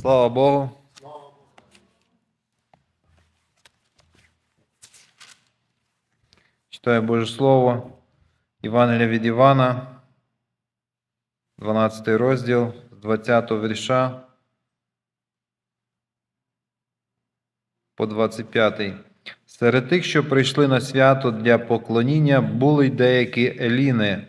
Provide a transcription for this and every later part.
Слава Богу. Читаю Боже Слово. Євангелія від Івана, 12 розділ, з 20 вірша по 25. Серед тих, що прийшли на свято для поклоніння, були й деякі Еліни.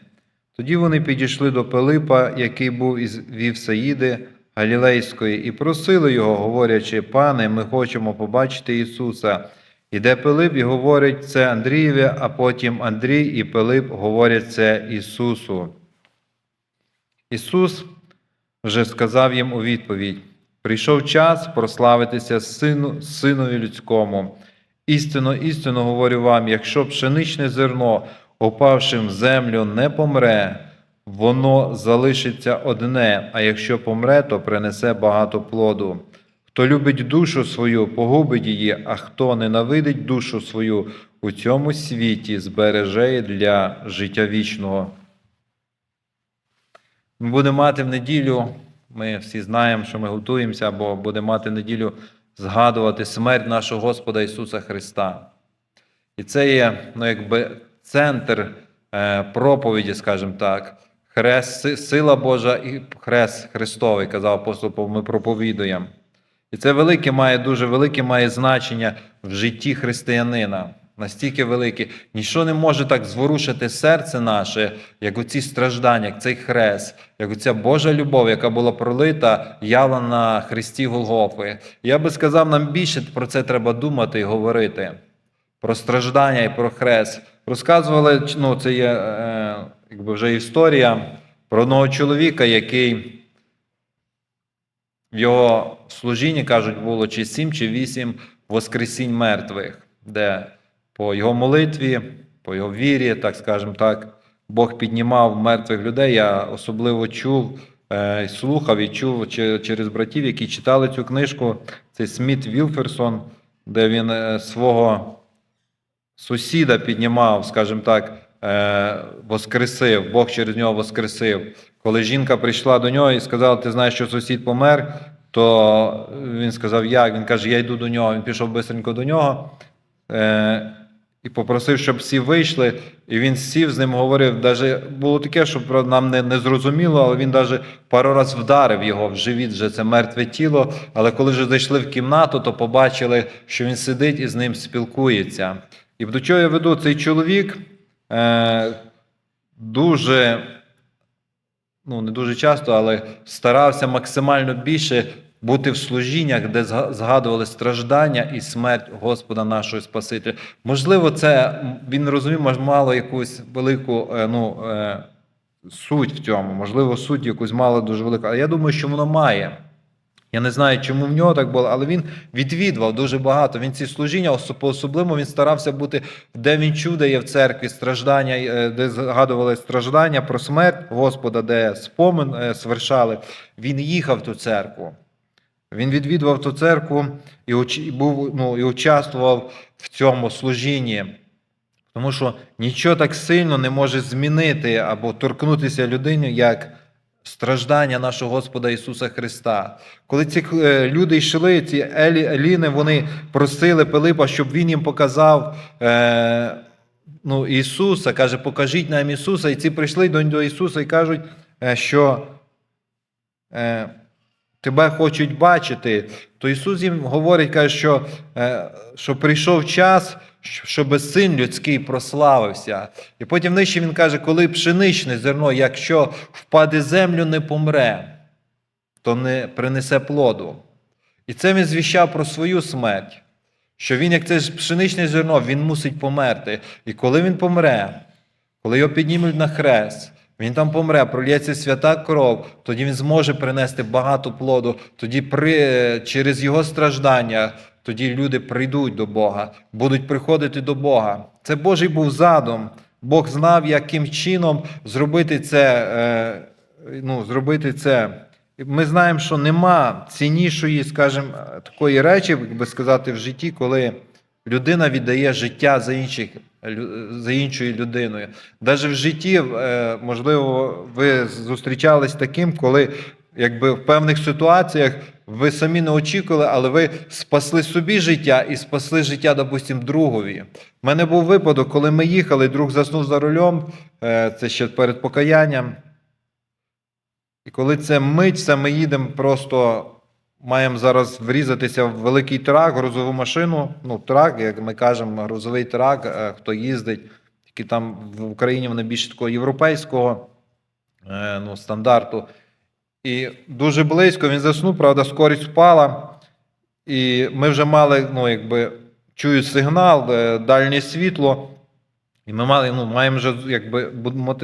Тоді вони підійшли до Пилипа, який був із Вівсаїди Галілейської, і просили його, говорячи: Пане, ми хочемо побачити Ісуса. Іде Пилип і говорить це Андрієві, а потім Андрій і Пилип говорять це Ісусу. Ісус вже сказав їм у відповідь: прийшов час прославитися сину, синові людському. Істинно, істинно говорю вам, якщо пшеничне зерно, упавшим в землю, не помре, воно залишиться одне, а якщо помре, то принесе багато плоду. Хто любить душу свою, погубить її, а хто ненавидить душу свою у цьому світі, збереже для життя вічного. Ми будемо мати в неділю, ми всі знаємо, що ми готуємося, або будемо мати в неділю згадувати смерть нашого Господа Ісуса Христа. І це є ну, якби центр е, проповіді, скажімо так, хрест, сила Божа і хрест Христовий, казав апостол Павло, ми проповідуємо. І це велике має дуже велике має значення в житті християнина. Настільки велике. Ніщо не може так зворушити серце наше, як оці страждання, як цей хрест, як оця Божа любов, яка була пролита, явлена на Христі Голгофи. Я би сказав, нам більше про це треба думати і говорити. Про страждання і про хрест. Розказували, ну, це є е, якби вже історія про одного чоловіка, який в його служінні, кажуть, було чи сім, чи вісім воскресінь мертвих, де по його молитві, по його вірі, так скажемо так, Бог піднімав мертвих людей. Я особливо чув, е, слухав і чув через братів, які читали цю книжку. Це Сміт Вілферсон, де він е, свого сусіда піднімав, скажімо так, е, воскресив, Бог через нього воскресив. Коли жінка прийшла до нього і сказала, ти знаєш, що сусід помер, то він сказав, як? Він каже, я йду до нього. Він пішов бистренько до нього е, і попросив, щоб всі вийшли. І він сів з ним говорив. Даже було таке, що нам не, не зрозуміло, але він навіть пару разів вдарив його в живіт, вже це мертве тіло. Але коли вже зайшли в кімнату, то побачили, що він сидить і з ним спілкується. І до чого я веду цей чоловік е, дуже, ну не дуже часто, але старався максимально більше бути в служіннях, де згадували страждання і смерть Господа нашого Спасителя. Можливо, це він розумів, мало якусь велику е, ну, е, суть в цьому, можливо, суть якусь мало дуже велику. Але я думаю, що воно має. Я не знаю, чому в нього так було, але він відвідував дуже багато. Він ці служіння, осо- по-особливо він старався бути, де він чув, є в церкві страждання, е, де згадували страждання про смерть Господа, де спомин е, свершали. Він їхав в ту церкву. Він відвідував ту церкву і був, ну, і участвував в цьому служінні. Тому що нічого так сильно не може змінити або торкнутися людині, як страждання нашого Господа Ісуса Христа. Коли ці е, люди йшли, ці Еліни, вони просили Пилипа, щоб він їм показав е, ну, Ісуса, каже, покажіть нам Ісуса. І ці прийшли до, Ісуса і кажуть, е, що е, тебе хочуть бачити. То Ісус їм говорить, каже, що, е, що прийшов час, щоб син людський прославився. І потім нижче він каже, коли пшеничне зерно, якщо впаде землю, не помре, то не принесе плоду. І це він звіщав про свою смерть. Що він, як це ж пшеничне зерно, він мусить померти. І коли він помре, коли його піднімуть на хрест, він там помре, прольється свята кров, тоді він зможе принести багато плоду. Тоді при, через його страждання тоді люди прийдуть до Бога, будуть приходити до Бога. Це Божий був задум. Бог знав, яким чином зробити це. Е, ну, зробити це. Ми знаємо, що нема ціннішої, скажімо, такої речі, як би сказати, в житті, коли людина віддає життя за, інших, за іншою людиною. Навіть в житті, е, можливо, ви зустрічались таким, коли якби в певних ситуаціях ви самі не очікували, але ви спасли собі життя і спасли життя, допустим, другові. У мене був випадок, коли ми їхали, друг заснув за рулем, е, це ще перед покаянням. І коли це мить, це ми їдемо просто. Маємо зараз врізатися в великий трак, грузову машину. Ну, трак, як ми кажемо, грузовий трак, е, хто їздить, тільки там в Україні вони більше такого європейського е, ну, стандарту. І дуже близько він заснув, правда, скорість впала. І ми вже мали, ну, якби, чую сигнал, е, дальнє світло. І ми мали, ну, маємо вже якби,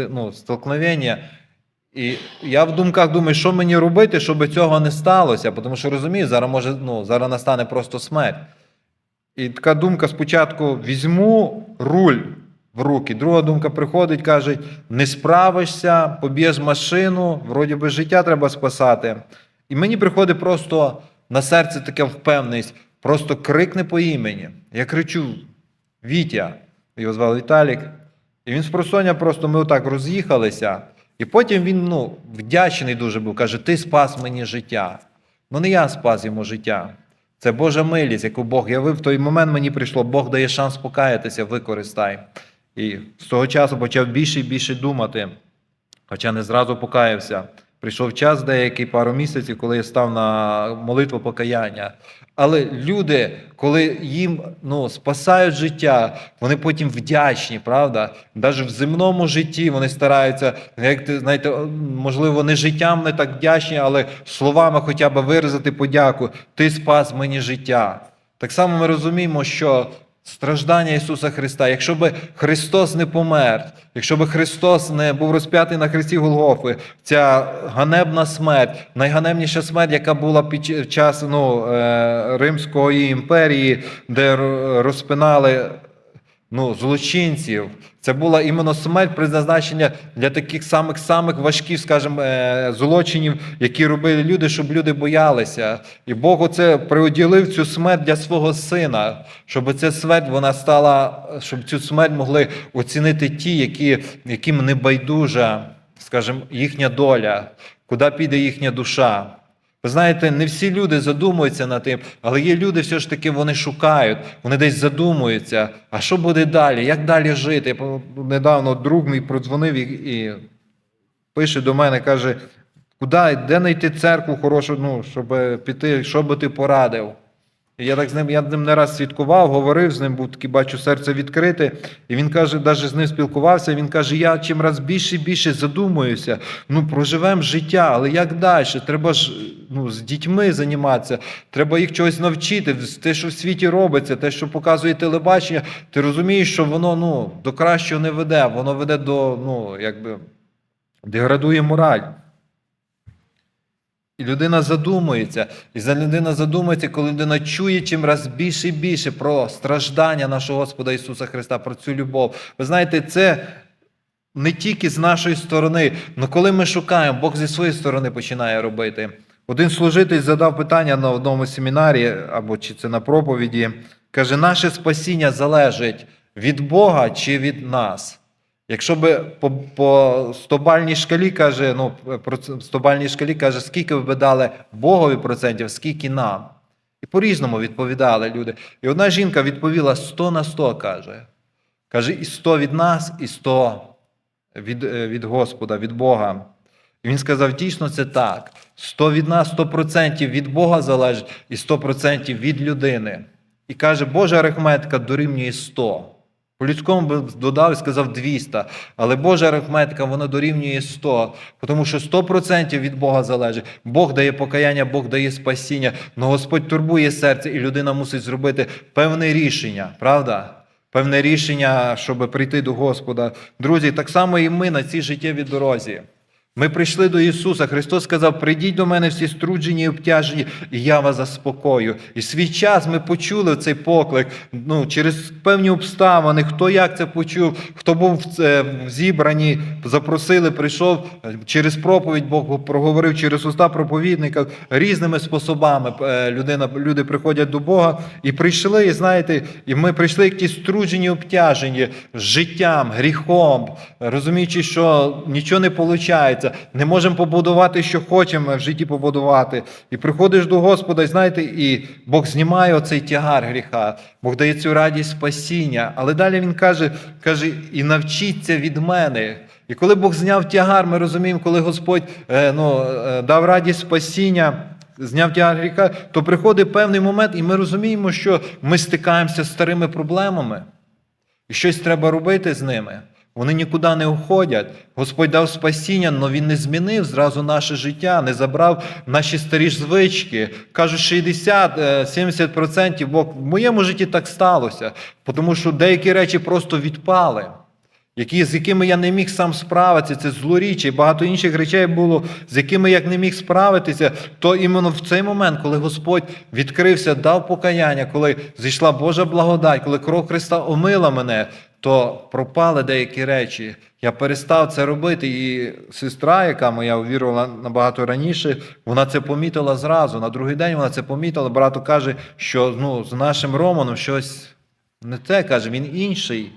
ну, столкновення. І я в думках думаю, що мені робити, щоб цього не сталося, тому що розумію, зараз може, ну, зараз настане просто смерть. І така думка спочатку: візьму руль в руки. Друга думка приходить, каже: не справишся, поб'єш машину, вроді би життя треба спасати. І мені приходить просто на серце така впевненість, просто крикне по імені. Я кричу: Вітя, його звали Віталік. І він з просоння просто ми отак роз'їхалися. І потім він ну, вдячний дуже був, каже: Ти спас мені життя. Ну не я спас йому життя. Це Божа милість, яку Бог явив. В той момент мені прийшло, Бог дає шанс покаятися, використай. І з того часу почав більше і більше думати, хоча не зразу покаявся. Прийшов час деякий пару місяців, коли я став на молитву покаяння. Але люди, коли їм ну, спасають життя, вони потім вдячні, правда? Навіть в земному житті вони стараються, як ти знаєте, можливо, не життям не так вдячні, але словами хоча б виразити подяку. Ти спас мені життя. Так само ми розуміємо, що страждання Ісуса Христа, якщо би Христос не помер, якщо би Христос не був розп'ятий на хресті Голгофи, ця ганебна смерть, найганебніша смерть, яка була під час ну, е, Римської імперії, де розпинали ну, злочинців. Це була іменно смерть призначення для таких самих самих важких, скажімо, е, злочинів, які робили люди, щоб люди боялися. І Бог оце приоділив цю смерть для свого сина, щоб ця смерть вона стала, щоб цю смерть могли оцінити ті, які, яким не байдужа, скажімо, їхня доля, куди піде їхня душа. Ви знаєте, не всі люди задумуються над тим, але є люди, все ж таки, вони шукають, вони десь задумуються, а що буде далі, як далі жити. Недавно друг мій продзвонив і, і пише до мене, каже, куди, де знайти церкву хорошу, ну, щоб піти, що би ти порадив. Я так з ним, я ним не раз свідкував, говорив з ним, був такий, бачу, серце відкрите. І він каже, навіть з ним спілкувався. Він каже: я чим раз більше і більше задумуюся. Ну, проживемо життя, але як далі? Треба ж ну, з дітьми займатися, треба їх чогось навчити. Те, що в світі робиться, те, що показує телебачення, ти розумієш, що воно ну, до кращого не веде, воно веде до, ну, якби, деградує мораль. І людина задумується. І за людина задумується, коли людина чує чим раз більше і більше про страждання нашого Господа Ісуса Христа, про цю любов. Ви знаєте, це не тільки з нашої сторони, але коли ми шукаємо, Бог зі своєї сторони починає робити. Один служитель задав питання на одному семінарі, або чи це на проповіді, каже: наше спасіння залежить від Бога чи від нас. Якщо би по, по стобальній шкалі каже, ну, про стобальній шкалі каже, скільки ви дали Богові процентів, скільки нам. І по-різному відповідали люди. І одна жінка відповіла 100 на 100, каже. Каже, і 100 від нас, і 100 від, е, від Господа, від Бога. І він сказав: дійсно, це так. 100 від нас, 100% від Бога залежить, і 100% від людини. І каже, Божа арифметика дорівнює 100. По-людському би додав і сказав 200, але Божа арифметика вона дорівнює 100, тому що 100% від Бога залежить. Бог дає покаяння, Бог дає спасіння, але Господь турбує серце, і людина мусить зробити певне рішення, правда? Певне рішення, щоб прийти до Господа. Друзі, так само і ми на цій життєвій дорозі. Ми прийшли до Ісуса. Христос сказав: прийдіть до мене всі струджені і обтяжені, і я вас заспокою. І свій час ми почули цей поклик ну, через певні обставини, хто як це почув, хто був в зібранні, запросили, прийшов через проповідь, Бог проговорив через уста проповідника різними способами. Е, Людина, люди приходять до Бога і прийшли, і знаєте, і ми прийшли як ті струджені, обтяжені життям, гріхом, розуміючи, що нічого не виходить. Справляємося, не можемо побудувати, що хочемо в житті побудувати. І приходиш до Господа, і знаєте, і Бог знімає оцей тягар гріха, Бог дає цю радість спасіння. Але далі Він каже, каже, і навчіться від мене. І коли Бог зняв тягар, ми розуміємо, коли Господь е, ну, е, дав радість спасіння, зняв тягар гріха, то приходить певний момент, і ми розуміємо, що ми стикаємося з старими проблемами. І щось треба робити з ними. Вони нікуди не уходять. Господь дав спасіння, але Він не змінив зразу наше життя, не забрав наші старі звички. Кажуть, 60-70% Бог в моєму житті так сталося, тому що деякі речі просто відпали. Які, з якими я не міг сам справитися, це злоріччя і багато інших речей було, з якими я не міг справитися, то іменно в цей момент, коли Господь відкрився, дав покаяння, коли зійшла Божа благодать, коли кров Христа омила мене, то пропали деякі речі. Я перестав це робити. І сестра, яка моя увірувала набагато раніше, вона це помітила зразу. На другий день вона це помітила. Брато каже, що ну, з нашим Романом щось не те, каже, він інший.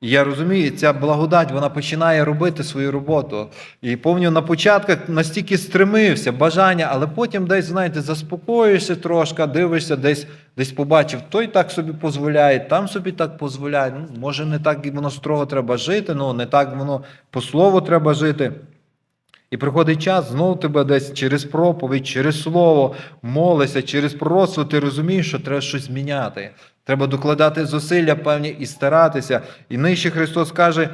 Я розумію, ця благодать вона починає робити свою роботу. І пам'ятаю, на початках настільки стремився, бажання, але потім десь, знаєте, заспокоюєшся трошки, дивишся, десь десь побачив, той так собі дозволяє, там собі так дозволяє. Ну, може, не так воно строго треба жити, ну не так воно по слову треба жити. І приходить час, знову тебе десь через проповідь, через слово молишся, через пророцтво, ти розумієш, що треба щось зміняти. Треба докладати зусилля певні і старатися. І нижче Христос каже: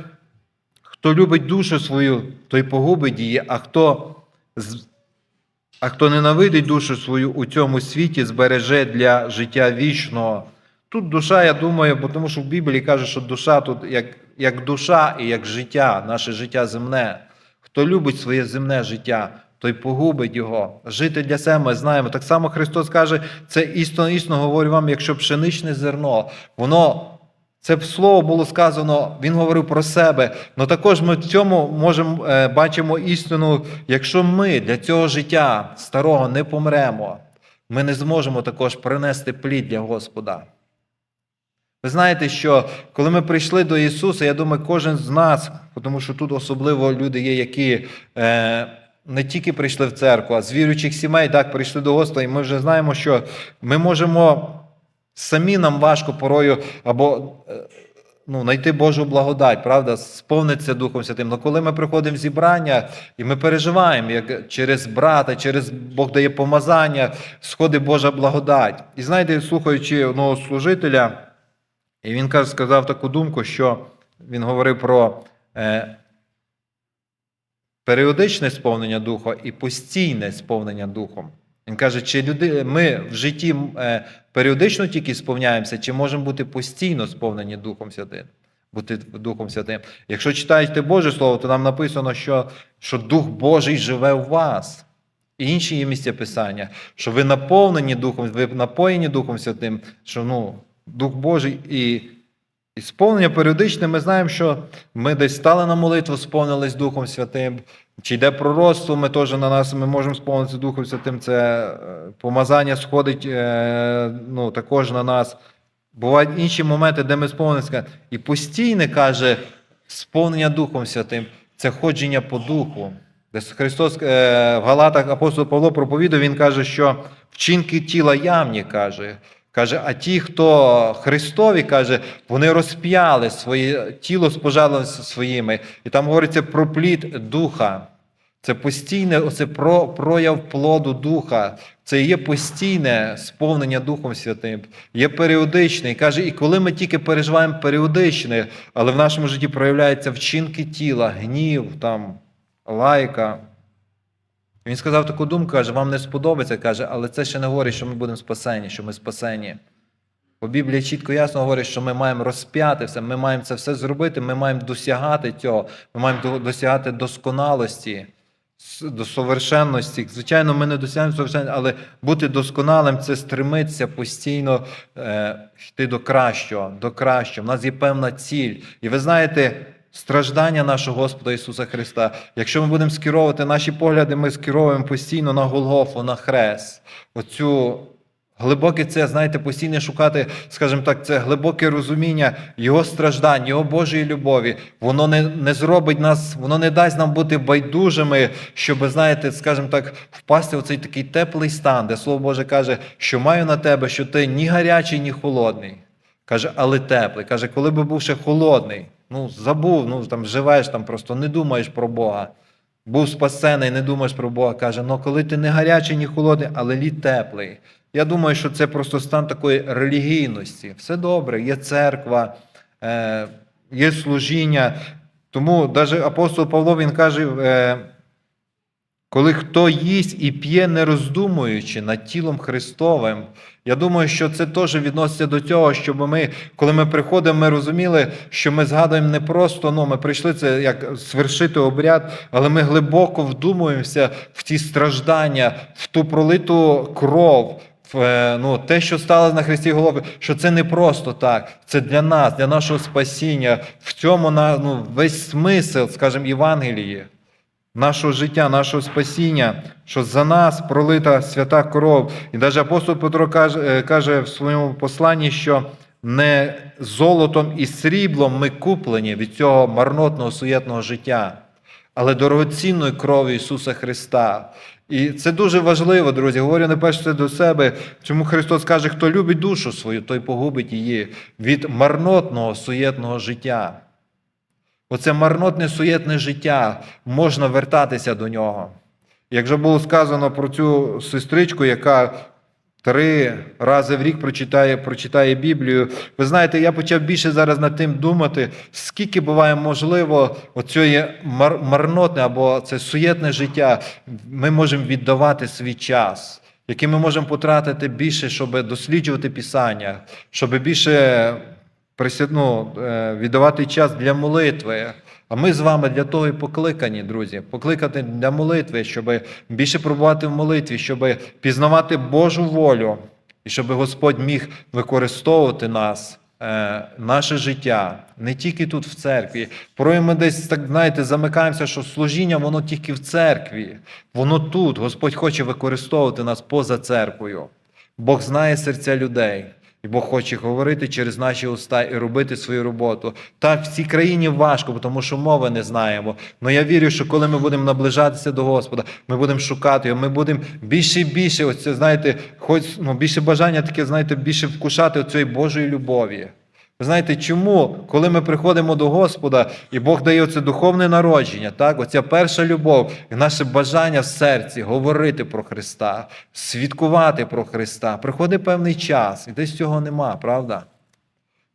хто любить душу свою, той погубить її, а хто, а хто ненавидить душу свою у цьому світі, збереже для життя вічного. Тут душа, я думаю, тому що в Біблії каже, що душа тут як, як душа і як життя, наше життя земне. Хто любить своє земне життя, той погубить його. Жити для себе ми знаємо. Так само Христос каже, це істинно, істинно говорю вам, якщо пшеничне зерно, воно. Це слово було сказано, він говорив про себе. але також ми в цьому можемо е, бачимо істину, якщо ми для цього життя старого не помремо, ми не зможемо також принести плід для Господа. Ви знаєте, що коли ми прийшли до Ісуса, я думаю, кожен з нас, тому що тут особливо люди є, які е, не тільки прийшли в церкву, а з віруючих сімей так прийшли до Господа, і ми вже знаємо, що ми можемо самі нам важко порою або е, ну, знайти Божу благодать, правда, сповнитися Духом Святим. Але коли ми приходимо в зібрання і ми переживаємо, як через брата, через Бог дає помазання, сходить Божа благодать. І знаєте, слухаючи одного служителя, і він каже, сказав таку думку, що він говорив про е, періодичне сповнення Духа і постійне сповнення Духом. Він каже, чи люди, ми в житті е, періодично тільки сповняємося, чи можемо бути постійно сповнені Духом Святим? Бути Духом Святим. Якщо читаєте Боже Слово, то нам написано, що, що Дух Божий живе у вас. Інші є місця Писання, що ви наповнені Духом, ви напоєні Духом Святим, що ну, Дух Божий і, і сповнення періодичне, ми знаємо, що ми десь стали на молитву, сповнились Духом Святим. Чи йде пророцтво, ми теж на нас ми можемо сповнитися Духом Святим. Це е, помазання сходить е, ну, також на нас. Бувають інші моменти, де ми сповнилися. І постійне каже, сповнення Духом Святим це ходження по духу. Десь Христос е, в Галатах апостол Павло проповідав, він каже, що вчинки тіла явні каже. Каже, а ті, хто Христові, каже, вони розп'яли своє тіло з пожалами своїми. І там говориться про плід духа. Це постійне оце про, прояв плоду духа. Це є постійне сповнення Духом Святим, є періодичне. І каже, і коли ми тільки переживаємо періодичне, але в нашому житті проявляються вчинки тіла, гнів, там, лайка. Він сказав таку думку, каже, вам не сподобається, каже, але це ще не говорить, що ми будемо спасені, що ми спасені. Бо Біблія чітко ясно говорить, що ми маємо розп'яти все, ми маємо це все зробити, ми маємо досягати цього, ми маємо досягати досконалості, до совершенності. Звичайно, ми не досягнемо совершенності, але бути досконалим це стремитися постійно е, йти до кращого, до кращого. У нас є певна ціль. І ви знаєте, страждання нашого Господа Ісуса Христа. Якщо ми будемо скеровувати наші погляди, ми скеровуємо постійно на Голгофу, на хрест. Оцю Глибоке це, знаєте, постійно шукати, скажімо так, це глибоке розуміння Його страждань, Його Божої любові. Воно не, не зробить нас, воно не дасть нам бути байдужими, щоб, знаєте, скажімо так, впасти в цей такий теплий стан, де Слово Боже каже, що маю на тебе, що ти ні гарячий, ні холодний. Каже, але теплий. Каже, коли би був ще холодний, ну забув, ну там живеш, там просто не думаєш про Бога. Був спасений, не думаєш про Бога. Каже, ну коли ти не гарячий, ні холодний, але лід теплий. Я думаю, що це просто стан такої релігійності. Все добре, є церква, е, є служіння. Тому навіть апостол Павло він каже, е, коли хто їсть і п'є, не роздумуючи над тілом Христовим, я думаю, що це теж відноситься до цього, щоб ми, коли ми приходимо, ми розуміли, що ми згадуємо не просто, ну, ми прийшли це як свершити обряд, але ми глибоко вдумуємося в ті страждання, в ту пролиту кров. в, е, Ну, те, що сталося на Христі Голови, що це не просто так, це для нас, для нашого спасіння. В цьому ну, весь смисл, скажімо, Євангелії нашого життя, нашого спасіння, що за нас пролита свята кров. І навіть апостол Петро каже, е, каже в своєму посланні, що не золотом і сріблом ми куплені від цього марнотного суєтного життя, але дорогоцінною кров'ю Ісуса Христа. І це дуже важливо, друзі. Говорю не перше до себе. Чому Христос каже, хто любить душу свою, той погубить її від марнотного суєтного життя. Оце марнотне суєтне життя, можна вертатися до нього. Як вже було сказано про цю сестричку, яка три рази в рік прочитає, прочитає Біблію. Ви знаєте, я почав більше зараз над тим думати, скільки буває можливо мар- марнотне або це суєтне життя, ми можемо віддавати свій час. Який ми можемо потратити більше, щоб досліджувати Писання, щоб більше присяд- ну, е, віддавати час для молитви. А ми з вами для того і покликані, друзі, покликати для молитви, щоб більше пробувати в молитві, щоб пізнавати Божу волю, і щоб Господь міг використовувати нас, е, наше життя, не тільки тут в церкві. Порой ми десь так знаєте, замикаємося, що служіння воно тільки в церкві, воно тут. Господь хоче використовувати нас поза церквою. Бог знає серця людей. І Бог хоче говорити через наші уста і робити свою роботу. Так, в цій країні важко, тому що мови не знаємо. Але я вірю, що коли ми будемо наближатися до Господа, ми будемо шукати його, ми будемо більше і більше, ось це, знаєте, хоч ну, більше бажання таке, знаєте, більше вкушати цієї Божої любові. Ви знаєте, чому, коли ми приходимо до Господа, і Бог дає оце духовне народження, так? оця перша любов, наше бажання в серці говорити про Христа, свідкувати про Христа, приходить певний час, і десь цього нема, правда?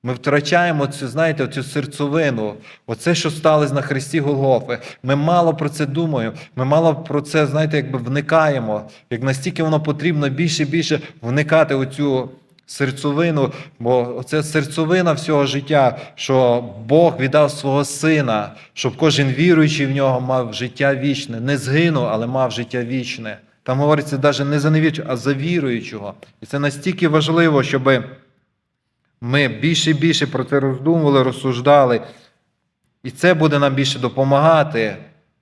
Ми втрачаємо цю, знаєте, цю серцевину, оце, що сталося на Христі Голгофи. Ми мало про це думаємо, ми мало про це, знаєте, якби вникаємо, як настільки воно потрібно більше і більше вникати у цю серцевину, бо це серцевина всього життя, що Бог віддав свого сина, щоб кожен віруючий в нього мав життя вічне, не згинув, але мав життя вічне. Там говориться навіть не за невіруючого, а за віруючого. І це настільки важливо, щоб ми більше і більше про це роздумували, розсуждали. І це буде нам більше допомагати.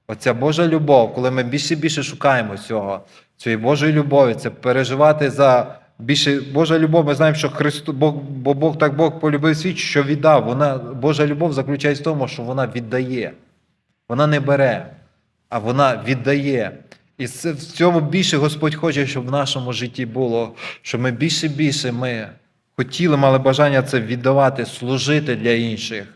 Оця Божа любов, коли ми більше і більше шукаємо цього, цієї Божої любові, це переживати за більше Божа любов. Ми знаємо, що Христо, Бог, бо Бог так Бог полюбив світ, що віддав. Вона, Божа любов заключається в тому, що вона віддає. Вона не бере, а вона віддає. І це, в цьому більше Господь хоче, щоб в нашому житті було, щоб ми більше більше ми хотіли, мали бажання це віддавати, служити для інших.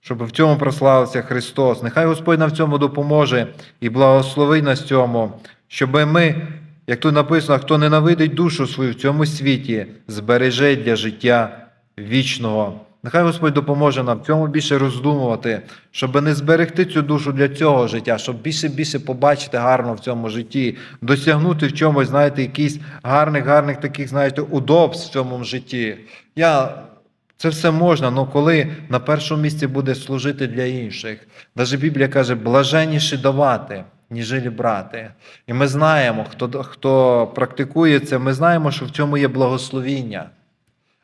Щоб в цьому прославився Христос. Нехай Господь нам в цьому допоможе і благословить нас цьому, щоб ми, як тут написано, хто ненавидить душу свою в цьому світі, збереже для життя вічного. Нехай Господь допоможе нам в цьому більше роздумувати, щоб не зберегти цю душу для цього життя, щоб більше більше побачити гарно в цьому житті, досягнути в чомусь, знаєте, якісь гарних, гарних таких, знаєте, удобств в цьому житті. Я це все можна, але коли на першому місці буде служити для інших. Навіть Біблія каже, блаженніше давати, ніж брати. І ми знаємо, хто, хто практикує це, ми знаємо, що в цьому є благословіння.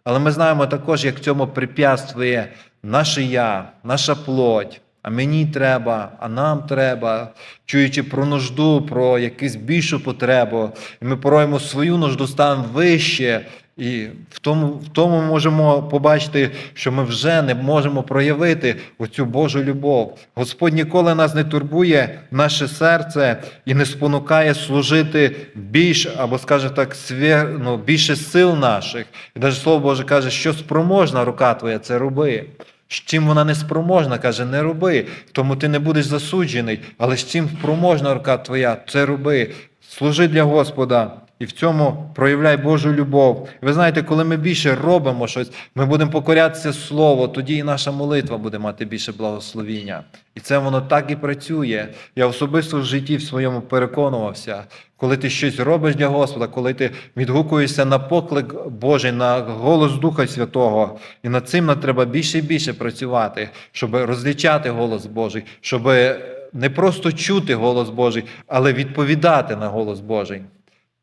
Але ми знаємо також, як в цьому препятствує наше я, наша плоть, а мені треба, а нам треба, чуючи про нужду, про якусь більшу потребу. І ми пороємо свою нужду ставимо вище. І в тому, в тому можемо побачити, що ми вже не можемо проявити оцю Божу любов. Господь ніколи нас не турбує наше серце і не спонукає служити більш, або, скажімо так, свє, ну, більше сил наших. І навіть Слово Боже каже, що спроможна рука твоя, це роби. З чим вона не спроможна, каже, не роби, тому ти не будеш засуджений, але з чим спроможна рука твоя, це роби. Служи для Господа. І в цьому проявляй Божу любов. Ви знаєте, коли ми більше робимо щось, ми будемо покорятися Слову, тоді і наша молитва буде мати більше благословіння. І це воно так і працює. Я особисто в житті в своєму переконувався, коли ти щось робиш для Господа, коли ти відгукуєшся на поклик Божий, на голос Духа Святого, і над цим нам треба більше і більше працювати, щоб розлічати голос Божий, щоб не просто чути голос Божий, але відповідати на голос Божий.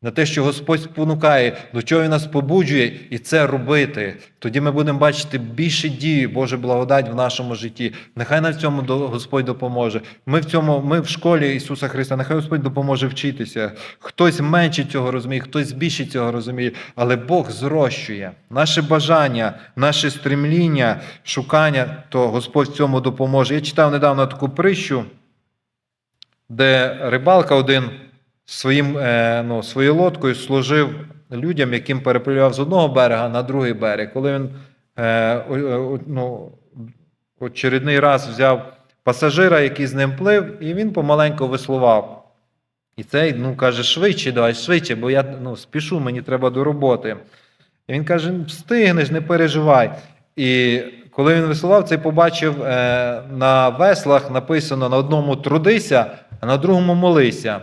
На те, що Господь спонукає, до чого Він нас побуджує, і це робити. Тоді ми будемо бачити більше дії, Боже благодать в нашому житті. Нехай нам в цьому Господь допоможе. Ми в цьому, ми в школі Ісуса Христа, нехай Господь допоможе вчитися. Хтось менше цього розуміє, хтось більше цього розуміє, але Бог зрощує. Наше бажання, наше стремління, шукання, то Господь в цьому допоможе. Я читав недавно таку притчу, де рибалка один своїм, е, ну, своєю лодкою служив людям, яким перепливав з одного берега на другий берег. Коли він е, о- ну, очередний раз взяв пасажира, який з ним плив, і він помаленьку веслував. І цей ну, каже, швидше, давай, швидше, бо я ну, спішу, мені треба до роботи. І він каже: встигнеш, не переживай. І коли він веслував, цей побачив е, на веслах написано на одному трудися, а на другому молися.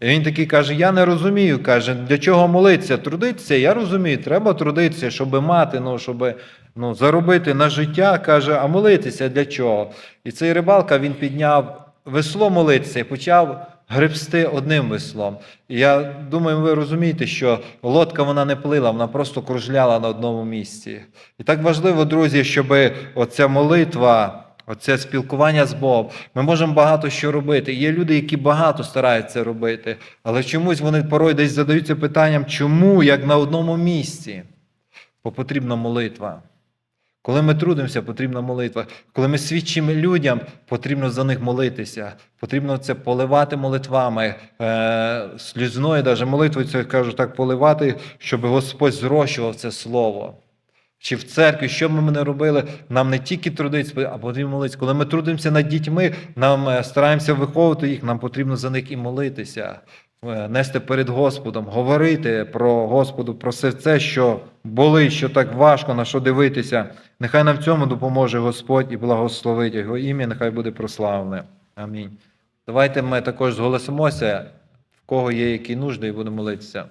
І він такий каже: Я не розумію. каже, для чого молитися? Трудитися? Я розумію, треба трудитися, щоб мати, ну, щоб ну, заробити на життя. каже, а молитися для чого? І цей рибалка він підняв весло молитися і почав гребсти одним веслом. І я думаю, ви розумієте, що лодка вона не плила, вона просто кружляла на одному місці. І так важливо, друзі, щоб оця молитва. Оце спілкування з Богом. Ми можемо багато що робити. Є люди, які багато стараються робити, але чомусь вони порой десь задаються питанням, чому як на одному місці? Бо потрібна молитва. Коли ми трудимося, потрібна молитва. Коли ми свідчимо людям, потрібно за них молитися. Потрібно це поливати молитвами, е, слізною, навіть молитвою, це кажу так, поливати, щоб Господь зрощував це слово. Чи в церкві, що ми не робили, нам не тільки трудитися, а потрібно молитися. Коли ми трудимося над дітьми, нам е, стараємося виховувати їх, нам потрібно за них і молитися, е, нести перед Господом, говорити про Господу, про все це, що болить, що так важко, на що дивитися. Нехай нам в цьому допоможе Господь і благословить Його ім'я, нехай буде прославлене. Амінь. Давайте ми також зголосимося, в кого є які нужди, і будемо молитися.